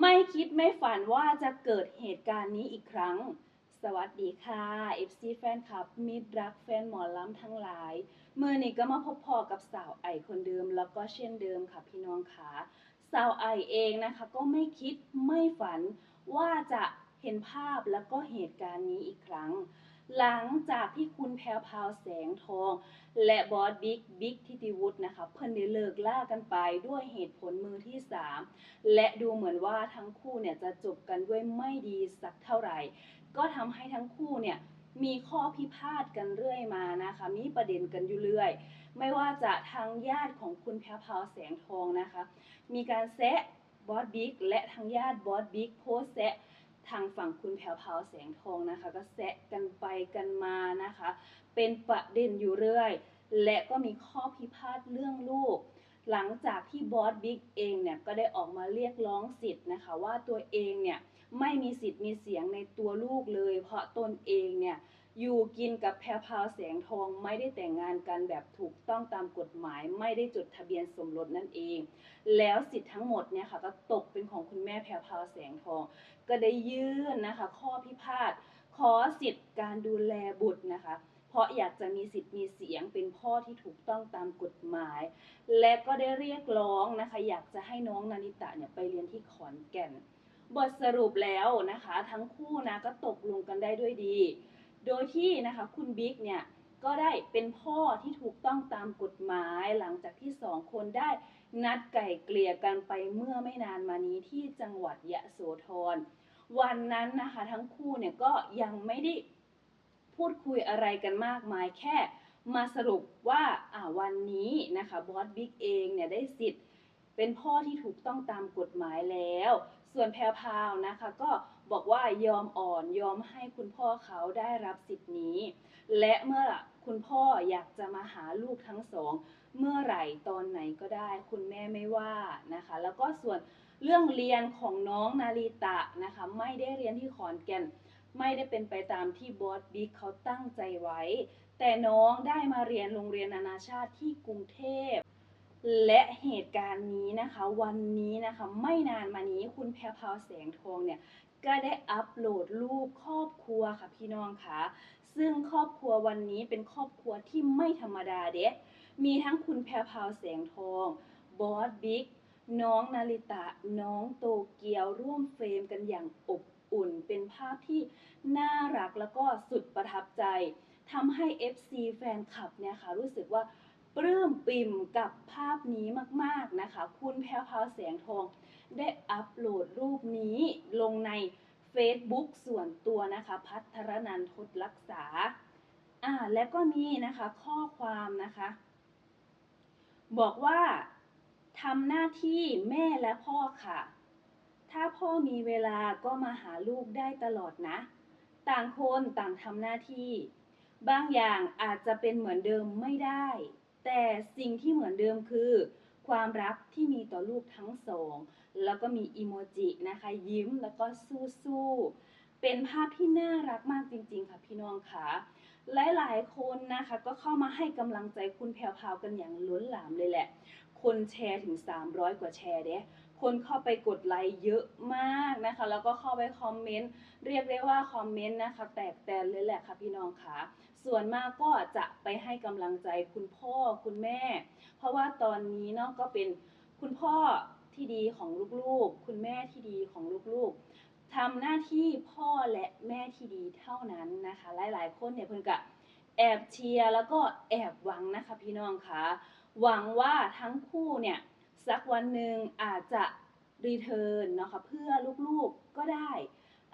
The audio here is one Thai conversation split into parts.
ไม่คิดไม่ฝันว่าจะเกิดเหตุการณ์นี้อีกครั้ง สวัสดีค่ะ FC แฟนคลับ มิตรรักแฟนหมอลำทั้งหลาย เมื่อนี้ก็มาพบพอกับสาวไอคนเดิมแล้วก็เช่นเดิมค่ะพี่น้องค่ะ สาวไอเองนะคะก็ไม่คิดไม่ฝันว่าจะเห็นภาพแล้วก็เหตุการณ์นี้อีกครั้ง หลังจากที่คุณแพรวพาวแสงทอง และบอสบิ๊กบิ๊กทิติวุฒินะคะเพิ่นได้เลิกล่ากันไปด้วยเหตุผลมือที่ 3 และดูเหมือนว่าทั้งคู่เนี่ยจะจบกันด้วยไม่ดีสักเท่าไหร่ ก็ทำให้ทั้งคู่เนี่ยมีข้อพิพาทกันเรื่อยมานะคะ มีประเด็นกันอยู่เรื่อย ไม่ว่าจะทางญาติของคุณแพรวพาวแสงทองนะคะ มีการแซะบอสบิ๊กและทางญาติบอสบิ๊กโพสแซะ ทางฝั่งคุณแผวพราวแสงทองนะคะ ก็แซะกันไปกันมานะคะ เป็นประเด็นอยู่เรื่อย และก็มีข้อพิพาทเรื่องลูก หลังจากที่บอสบิ๊กเองเนี่ยก็ได้ออกมาเรียกร้องสิทธิ์นะคะ ว่าตัวเองเนี่ยไม่มีสิทธิ์มีเสียงในตัวลูกเลย เพราะตนเองเนี่ย อยู่กินกับแพรพาวแสงทองไม่ได้แต่งงานกันแบบถูกต้องตามกฎหมาย ไม่ได้จดทะเบียนสมรสนั่นเอง แล้วสิทธิ์ทั้งหมดเนี่ยค่ะก็ตกเป็นของคุณแม่แพรพาวแสงทอง ก็ได้ยื่นนะคะ ข้อพิพาทขอสิทธิ์การดูแลบุตรนะคะ เพราะอยากจะมีสิทธิ์มีเสียงเป็นพ่อที่ถูกต้องตามกฎหมาย และก็ได้เรียกร้องนะคะ อยากจะให้น้องนาริตะเนี่ยไปเรียนที่ขอนแก่น บทสรุปแล้วนะคะ ทั้งคู่นะก็ตกลงกันได้ด้วยดี โดยที่นะคะคุณบิ๊กเนี่ยก็ได้เป็นพ่อที่ถูกต้องตามกฎหมายหลังจากที่สองคนได้นัดไก่เกลี่ยกันไปเมื่อไม่นานมานี้ที่จังหวัดยะโสธร วันนั้นนะคะทั้งคู่เนี่ยก็ยังไม่ได้พูดคุยอะไรกันมากมายแค่มาสรุปว่าอ่าวันนี้นะคะบอสบิ๊กเองเนี่ยได้สิทธิ์ เป็นพ่อที่ถูกต้องตามกฎหมายแล้ว ส่วนแพรพาวนะคะก็ บอกว่ายอมอ่อนยอมให้คุณพ่อเขาได้รับสิทธิ์นี้ และเมื่อคุณพ่ออยากจะมาหาลูกทั้งสอง เมื่อไหร่ตอนไหนก็ได้ คุณแม่ไม่ว่านะคะ แล้วก็ส่วนเรื่องเรียนของน้องนาริตะนะคะ ไม่ได้เรียนที่ขอนแก่น ไม่ได้เป็นไปตามที่บอสบิ๊กเขาตั้งใจไว้ แต่น้องได้มาเรียนโรงเรียนนานาชาติที่กรุงเทพและเหตุการณ์นี้นะคะ วันนี้นะคะ ไม่นานมานี้คุณแพรวพาวแสงทองเนี่ย ก็ได้อัปโหลดรูปครอบครัวค่ะพี่น้องค่ะ ซึ่งครอบครัววันนี้เป็นครอบครัวที่ไม่ธรรมดาเด้มีทั้งคุณแพรวพาวแสงทอง บอสบิ๊ก น้องนาริตะ น้องโตเกียวร่วมเฟรมกันอย่างอบอุ่น เป็นภาพที่น่ารักแล้วก็สุดประทับใจทำให้ FC แฟนคลับเนี่ยค่ะรู้สึกว่าปลื้มปิ่มกับภาพนี้มาก ๆ นะคะ คุณแพรวพาวแสงทอง ได้อัปโหลดรูปนี้ลงใน Facebook ส่วนตัวนะคะพัทรนันทดรักษาอ่าและก็มีนะคะข้อความนะคะ บอกว่าทำหน้าที่แม่และพ่อค่ะ ถ้าพ่อมีเวลาก็มาหาลูกได้ตลอดนะ ต่างคนต่างทำหน้าที่ บางอย่างอาจจะเป็นเหมือนเดิมไม่ได้ แต่สิ่งที่เหมือนเดิมคือ ความรักที่มีต่อลูกทั้งสอง แล้วก็มีอีโมจินะคะยิ้มแล้วก็สู้ๆเป็นภาพที่น่ารักมากจริงๆค่ะพี่น้องค่ะหลายๆคนนะคะก็เข้ามาให้กำลังใจคุณแพรวพราวกันอย่างล้นหลามเลยแหละ คนแชร์ถึง 300 กว่าแชร์เด้คนเข้าไปกดไลค์เยอะมากนะคะ แล้วก็เข้าไปคอมเมนต์เรียกได้ว่าคอมเมนต์นะคะแตกแตนเลยแหละค่ะพี่น้องค่ะ ส่วนมากก็จะไปให้กำลังใจคุณพ่อคุณแม่ เพราะว่าตอนนี้เนาะก็เป็นคุณพ่อที่ดีของลูกๆ คุณแม่ที่ดีของลูกๆทำหน้าที่พ่อและแม่ที่ดีเท่านั้นนะคะ หลายๆ คนเนี่ยเพิ่นกะแอบเชียร์แล้วก็แอบหวังนะคะพี่น้องคะหวังว่าทั้งคู่เนี่ยสักวันหนึ่งอาจจะรีเทิร์นเนาะค่ะเพื่อลูกๆก็ได้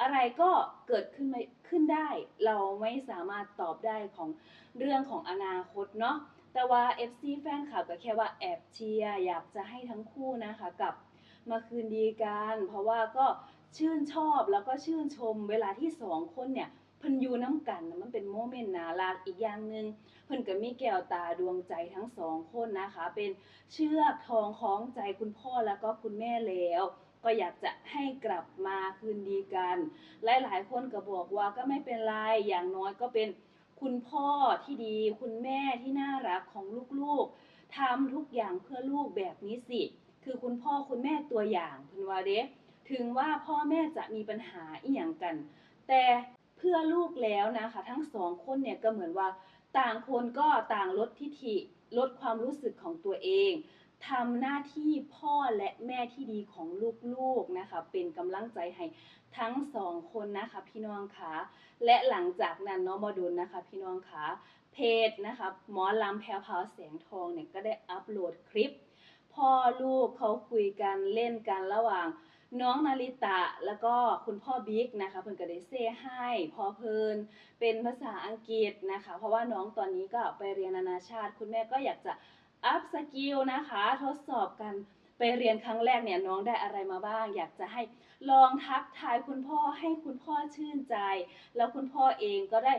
อะไรก็เกิดขึ้นมาขึ้นได้ เราไม่สามารถตอบได้ของเรื่องของอนาคตเนาะแต่ว่า FC แฟนคลับก็แค่ว่าแอบเชียร์อยากจะให้ทั้งคู่นะคะกลับมาคืนดีกัน เพราะว่าก็ชื่นชอบแล้วก็ชื่นชมเวลาที่สองคนเนี่ยเพิ่นอยู่น้ำกันนะมันเป็นโมเมนต์น่ารักอีกอย่างหนึ่งเพิ่นก็มีแก้วตาดวงใจทั้งสองคนนะคะ เป็นเชือกทองคล้องใจคุณพ่อแล้วก็คุณแม่แล้ว ก็อยากจะให้กลับมาคืนดีกัน หลายๆคนก็บอกว่าก็ไม่เป็นไรอย่างน้อยก็เป็นคุณพ่อที่ดี คุณแม่ที่น่ารักของลูกๆทำทุกอย่างเพื่อลูกแบบนี้สิ คือคุณพ่อคุณแม่ตัวอย่างเพิ่นว่าเดถึงว่าพ่อแม่จะมีปัญหาอีหยังกัน แต่เพื่อลูกแล้วนะคะ ทั้งสองคนเนี่ยก็เหมือนว่าต่างคนก็ต่างลดทิฐิลดความรู้สึกของตัวเอง ทำหน้าที่พ่อและแม่ที่ดีของลูกๆนะคะ เป็นกำลังใจให้ทั้งสองคนนะคะพี่น้องคะและหลังจากนั้นเนาะมาดูนะคะ พี่น้องคะเพจนะคะหมอลำแพรวพาวแสงทองเนี่ยก็ได้อัปโหลดคลิป พ่อลูกเขาคุยกันเล่นกันระหว่างน้องนาริตะแล้วก็คุณพ่อบิ๊กนะคะ เพิ่นก็ได้เซ่ให้พอเพลินเป็นภาษาอังกฤษนะคะ เพราะว่าน้องตอนนี้ก็ไปเรียนนานาชาติ คุณแม่ก็อยากจะ อัพสกิลนะคะ ทดสอบกันไปเรียนครั้งแรกเนี่ยน้องได้อะไรมาบ้าง อยากจะให้ลองทักทายคุณพ่อให้คุณพ่อชื่นใจ แล้วคุณพ่อเองก็ได้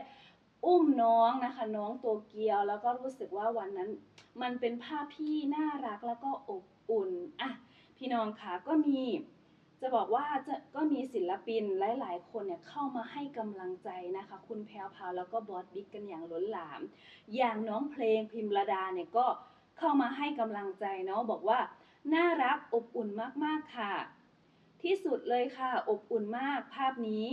อุ้มน้องนะคะ น้องโตเกียว แล้วก็รู้สึกว่าวันนั้น มันเป็นภาพที่น่ารักแล้วก็อบอุ่นอะพี่น้องคะก็มีจะบอกว่าจะก็มีศิลปินหลาย ๆ คนเนี่ยเข้ามาให้กำลังใจนะคะ คุณแพรวพาวแล้วก็บอสบิ๊กกันอย่างล้นหลาม อย่างน้องเพลงพิมระดาเนี่ยก็ เข้ามาให้กำลังใจเนาะบอกว่า น่ารักอบอุ่นมากๆค่ะ ที่สุดเลยค่ะ อบอุ่นมากภาพนี้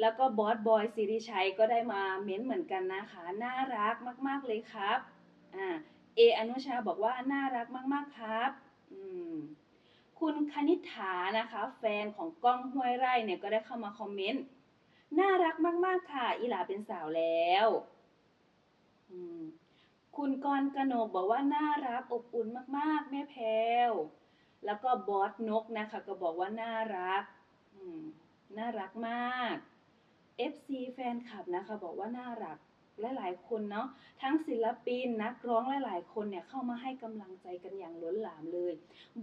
แล้วก็บอสบอยสิริชัยก็ได้มาเม้นเหมือนกันนะคะ น่ารักมากๆเลยครับอ่าเออนุชาบอกว่าน่ารักมากๆครับอืมคุณคณิษฐานะคะ แฟนของก้องห้วยไร่เนี่ยก็ได้เข้ามาคอมเมนต์น่ารักมาก ๆ ค่ะ อีหลาเป็นสาวแล้วอืม คุณกรกนกบอกว่าน่ารักอบอุ่นมากๆ แม่แพวแล้วก็บอสนกนะคะ ก็บอกว่าน่ารักน่ารักมาก FC แฟนคลับนะคะ บอกว่าน่ารักหลายๆคนเนาะทั้งศิลปินนักร้องหลายๆคนเนี่ยเข้ามาให้กำลังใจกันอย่างล้นหลามเลย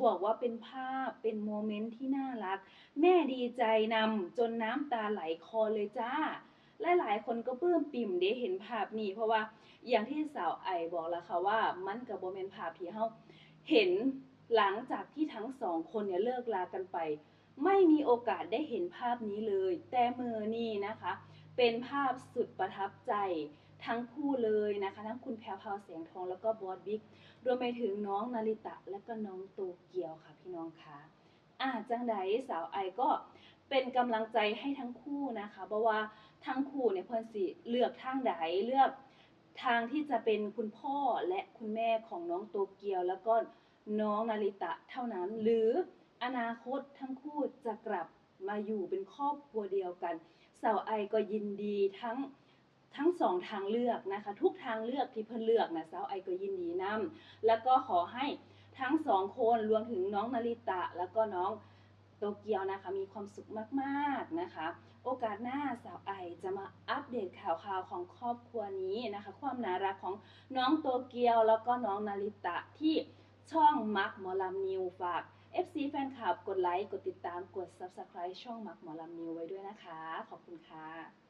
บอกว่าเป็นภาพเป็นโมเมนต์ที่น่ารัก แม่ดีใจนำจนน้ำตาไหลคอเลยจ้า หลายๆ คนก็ปลื้มปิ่มได้เห็นภาพนี้ เพราะว่าอย่างที่สาวไอบอกแล้วค่ะว่ามันกับโมเมนต์ภาพที่เฮาเห็นหลังจากที่ทั้งสองคนเนี่ยเลิกลากันไป ไม่มีโอกาสได้เห็นภาพนี้เลย แต่มือนี้นะคะ เป็นภาพสุดประทับใจทั้งคู่เลยนะคะ ทั้งคุณแพรวพาวแสงทองแล้วก็บอสบิ๊กรวมไปถึงน้องนาริตะและก็น้องโตเกียวค่ะพี่น้องคะอ่าจังใดสาวไอก็เป็นกำลังใจให้ทั้งคู่นะคะเพราะว่า ทั้งคู่เนี่ยเพิ่นสิเลือกทางใดเลือกทางที่จะเป็นคุณพ่อและคุณแม่ของน้องโตเกียว แล้วก็น้องนาริตะเท่านั้น หรืออนาคตทั้งคู่จะกลับมาอยู่เป็นครอบครัวเดียวกันสาวไอก็ยินดีทั้งทั้งสองทางเลือกนะคะ ทุกทางเลือกที่เพิ่นเลือกนะสาวไอก็ยินดีนํแล้วก็ขอให้ทั้งสองคนรวมถึงน้องนาริตะ แล้วก็น้องโตเกียวนะคะมีความสุขมากๆนะคะ โอกาสหน้าสาวไอจะมาอัปเดตข่าวๆของครอบครัวนี้นะคะ ความน่ารักของน้องโตเกียวแล้วก็น้องนาริตะที่ช่องมักหมอลำนิวฝาก FC แฟนคลับกดไลค์ กดติดตามกด Subscribe ช่องมักหมอลำนิวไว้ด้วยนะคะ ขอบคุณค่ะ